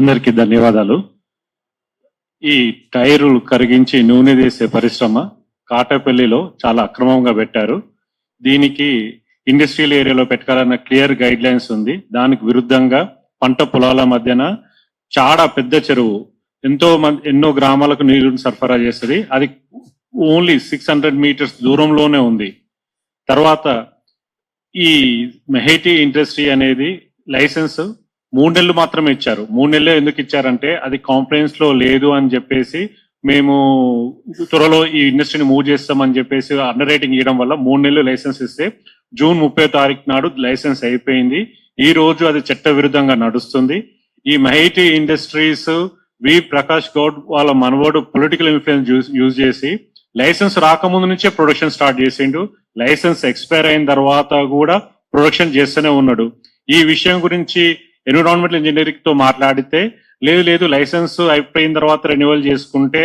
అందరికీ ధన్యవాదాలు. ఈ టైరులు కరిగించి నూనె తీసే పరిశ్రమ కాటపల్లిలో చాలా అక్రమంగా పెట్టారు. దీనికి ఇండస్ట్రియల్ ఏరియాలో పెట్టాలన్న క్లియర్ గైడ్ లైన్స్ ఉంది. దానికి విరుద్ధంగా పంట పొలాల మధ్యన చాలా పెద్ద చెరువు ఎంతో మంది ఎన్నో గ్రామాలకు నీరుని సరఫరా చేస్తుంది. అది ఓన్లీ సిక్స్ హండ్రెడ్ మీటర్స్ దూరంలోనే ఉంది. తర్వాత ఈ మెహేటీ ఇండస్ట్రీ అనేది లైసెన్స్ మూడు నెలలు మాత్రమే ఇచ్చారు. మూడు నెలలు ఎందుకు ఇచ్చారంటే అది కాంప్లైన్స్లో లేదు అని చెప్పేసి మేము త్వరలో ఈ ఇండస్ట్రీని మూవ్ చేస్తామని చెప్పేసి అండర్ రైటింగ్ ఇవ్వడం వల్ల మూడు నెలలు లైసెన్స్ ఇస్తే జూన్ ముప్పై తారీఖు నాడు లైసెన్స్ అయిపోయింది. ఈ రోజు అది చట్ట విరుద్ధంగా నడుస్తుంది. ఈ మహైటీ ఇండస్ట్రీస్ వి ప్రకాష్ గౌడ్ వాళ్ళ మనవడు పొలిటికల్ ఇన్ఫ్లుయెన్స్ యూజ్ చేసి లైసెన్స్ రాకముందు నుంచే ప్రొడక్షన్ స్టార్ట్ చేసిండు. లైసెన్స్ ఎక్స్పైర్ అయిన తర్వాత కూడా ప్రొడక్షన్ చేస్తూనే ఉన్నాడు. ఈ విషయం గురించి ఎన్విరాన్మెంటల్ ఇంజనీరింగ్తో మాట్లాడితే లేదు లేదు లైసెన్స్ అయిపోయిన తర్వాత రెన్యువల్ చేసుకుంటే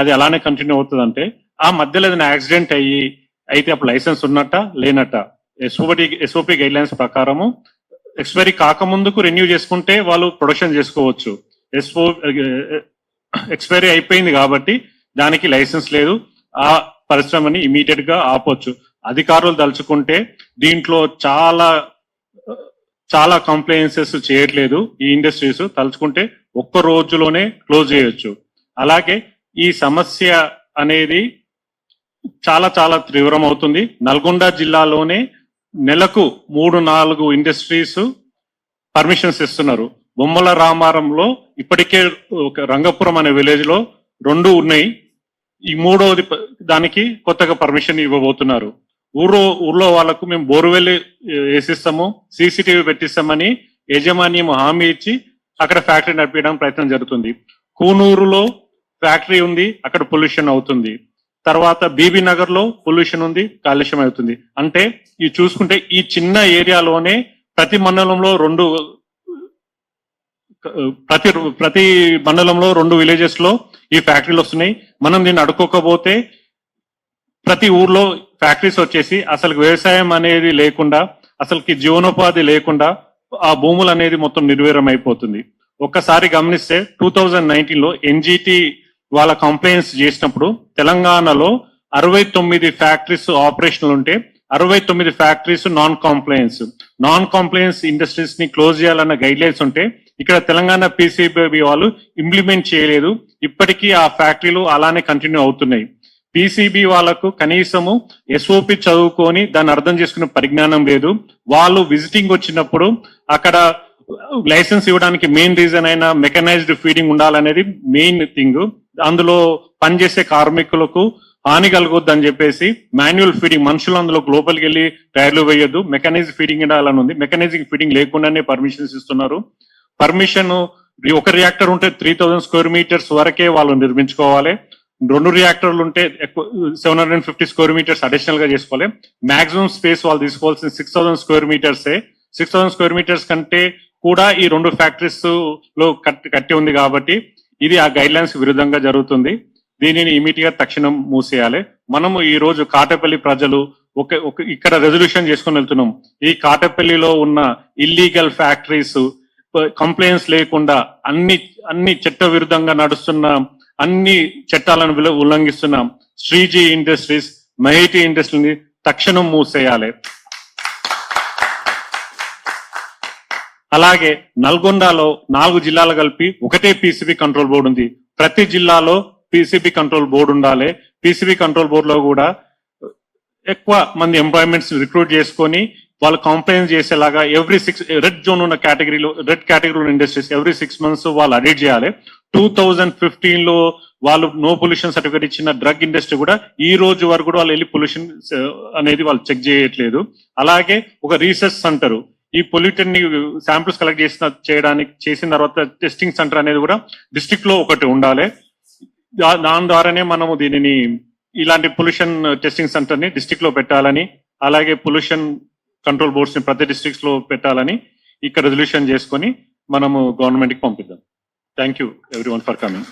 అది అలానే కంటిన్యూ అవుతుందంటే ఆ మధ్యలో ఏదైనా యాక్సిడెంట్ అయ్యి అయితే అప్పుడు లైసెన్స్ ఉన్నట్ట లేనట్ట? ఎస్ఓపి ఎస్ఓపి గైడ్ లైన్స్ ప్రకారము ఎక్స్పైరీ కాకముందుకు రెన్యూ చేసుకుంటే వాళ్ళు ప్రొడక్షన్ చేసుకోవచ్చు. ఎస్ఓ ఎక్స్పైరీ అయిపోయింది కాబట్టి దానికి లైసెన్స్ లేదు. ఆ పరిశ్రమని ఇమీడియట్గా ఆపొచ్చు. అధికారులు తలుచుకుంటే దీంట్లో చాలా చాలా కంప్లైన్సెస్ చేయట్లేదు ఈ ఇండస్ట్రీస్ తలుచుకుంటే ఒక్క రోజులోనే క్లోజ్ చేయొచ్చు. అలాగే ఈ సమస్య అనేది చాలా చాలా తీవ్రం అవుతుంది. నల్గొండ జిల్లాలోనే నెలకు మూడు నాలుగు ఇండస్ట్రీస్ పర్మిషన్స్ ఇస్తున్నారు. బొమ్మల రామారంలో ఇప్పటికే ఒక రంగపురం అనే విలేజ్లో రెండు ఉన్నాయి. ఈ మూడవది దానికి కొత్తగా పర్మిషన్ ఇవ్వబోతున్నారు. ఊర్లో ఊర్లో వాళ్ళకు మేము బోర్వెల్ వేసిస్తాము సీసీటీవీ పెట్టిస్తామని యజమాన్యం హామీ ఇచ్చి అక్కడ ఫ్యాక్టరీ నడిపించడానికి ప్రయత్నం జరుగుతుంది. కూనూరులో ఫ్యాక్టరీ ఉంది అక్కడ పొల్యూషన్ అవుతుంది. తర్వాత బీబీ నగర్లో పొల్యూషన్ ఉంది కాలుష్యం అవుతుంది. అంటే ఇది చూసుకుంటే ఈ చిన్న ఏరియాలోనే ప్రతి మండలంలో రెండు ప్రతి ప్రతి మండలంలో రెండు విలేజెస్లో ఈ ఫ్యాక్టరీలు వస్తున్నాయి. మనం దీన్ని అడుక్కోకపోతే ప్రతి ఊర్లో ఫ్యాక్టరీస్ వచ్చేసి అసలు వ్యవసాయం అనేది లేకుండా అసలుకి జీవనోపాధి లేకుండా ఆ భూములు అనేది మొత్తం నిర్వీరం అయిపోతుంది ఒక్కసారి గమనిస్తే టూ థౌజండ్ నైన్టీన్లో ఎన్జిటి వాళ్ళ కంప్లైంట్స్ చేసినప్పుడు తెలంగాణలో అరవై తొమ్మిది ఫ్యాక్టరీస్ ఆపరేషన్లు ఉంటే అరవై తొమ్మిది factories non compliance non compliance ఇండస్ట్రీస్ని close చేయాలన్న గైడ్ లైన్స్ ఉంటే ఇక్కడ తెలంగాణ పీసీబీ వాళ్ళు ఇంప్లిమెంట్ చేయలేదు. ఇప్పటికీ ఆ ఫ్యాక్టరీలు అలానే కంటిన్యూ అవుతున్నాయి. పీసీబీ వాళ్ళకు కనీసము ఎస్ఓపి చదువుకొని దాన్ని అర్థం చేసుకునే పరిజ్ఞానం లేదు. వాళ్ళు విజిటింగ్ వచ్చినప్పుడు అక్కడ లైసెన్స్ ఇవ్వడానికి మెయిన్ రీజన్ అయిన మెకనైజ్డ్ ఫీడింగ్ ఉండాలనేది మెయిన్ థింగ్ అందులో పనిచేసే కార్మికులకు హాని కలగొద్దని చెప్పేసి మాన్యువల్ ఫీడింగ్ మనుషులు అందులో లోపలికి వెళ్ళి టైర్లు వేయొద్దు. మెకానిజ్ ఫీడింగ్ ఉండాలని ఉంది. మెకానిజింగ్ ఫీడింగ్ లేకుండానే పర్మిషన్స్ ఇస్తున్నారు. పర్మిషన్ ఒక రియాక్టర్ ఉంటే త్రీ థౌసండ్ స్క్వేర్ మీటర్స్ వరకే వాళ్ళు నిర్మించుకోవాలి. రెండు రియాక్టర్లు ఉంటే ఎక్కువ seven hundred fifty square metres అడిషనల్గా చేసుకోవాలి. మాక్సిమం స్పేస్ వాళ్ళు తీసుకోవాల్సిన సిక్స్ థౌసండ్ స్క్వేర్ మీటర్సే సిక్స్ థౌసండ్ స్క్వేర్ మీటర్స్ కంటే కూడా ఈ రెండు ఫ్యాక్టరీస్లో కట్టి కట్టి ఉంది కాబట్టి ఇది ఆ గైడ్ లైన్స్ విరుద్ధంగా జరుగుతుంది. దీనిని ఇమీడియట్గా తక్షణం మూసేయాలి. మనము ఈ రోజు కాటపల్లి ప్రజలు ఒక ఒక ఇక్కడ రెజల్యూషన్ చేసుకుని వెళ్తున్నాం. ఈ కాటపల్లిలో ఉన్న ఇల్లీగల్ ఫ్యాక్టరీస్ కంప్లైంట్స్ లేకుండా అన్ని అన్ని చట్ట విరుద్ధంగా నడుస్తున్న అన్ని చట్టాలను ఉల్లంఘిస్తున్నాం శ్రీజీ ఇండస్ట్రీస్ మహేటి ఇండస్ట్రీని తక్షణం మూసేయాలి. అలాగే నల్గొండలో నాలుగు జిల్లాలు కలిపి ఒకటే పీసీబీ కంట్రోల్ బోర్డు ఉంది. ప్రతి జిల్లాలో పీసీబీ కంట్రోల్ బోర్డు ఉండాలి. పీసీబీ కంట్రోల్ బోర్డు లో కూడా ఎక్కువ మంది ఎంప్లాయ్మెంట్స్ రిక్రూట్ చేసుకొని వాళ్ళు కంప్లైంట్ చేసేలాగా ఎవ్రీ సిక్స్ రెడ్ జోన్ ఉన్న కేటగిరీలో రెడ్ కేటగిరీలో ఉన్న ఇండస్ట్రీస్ ఎవ్రీ సిక్స్ మంత్స్ వాళ్ళు అడిట్ చేయాలి. టూ థౌజండ్ ఫిఫ్టీన్లో వాళ్ళు నో పొల్యూషన్ సర్టిఫికేట్ ఇచ్చిన డ్రగ్ ఇండస్ట్రీ కూడా ఈ రోజు వరకు కూడా వాళ్ళు వెళ్ళి పొల్యూషన్ uh, అనేది వాళ్ళు చెక్ చేయట్లేదు. అలాగే ఒక రీసెర్చ్ సెంటర్ ఈ పొల్యూటెడ్ని శాంపిల్స్ కలెక్ట్ చేసిన చేయడానికి చేసిన తర్వాత టెస్టింగ్ సెంటర్ అనేది కూడా డిస్ట్రిక్ట్లో ఒకటి ఉండాలి. దాని ద్వారానే మనము దీనిని ఇలాంటి పొల్యూషన్ టెస్టింగ్ సెంటర్ని డిస్ట్రిక్ట్లో పెట్టాలని అలాగే పొల్యూషన్ కంట్రోల్ బోర్డ్స్ని ప్రతి డిస్ట్రిక్ట్స్లో పెట్టాలని ఇక్కడ రెజల్యూషన్ చేసుకొని మనము గవర్నమెంట్కి పంపిద్దాం. Thank you, everyone, for coming.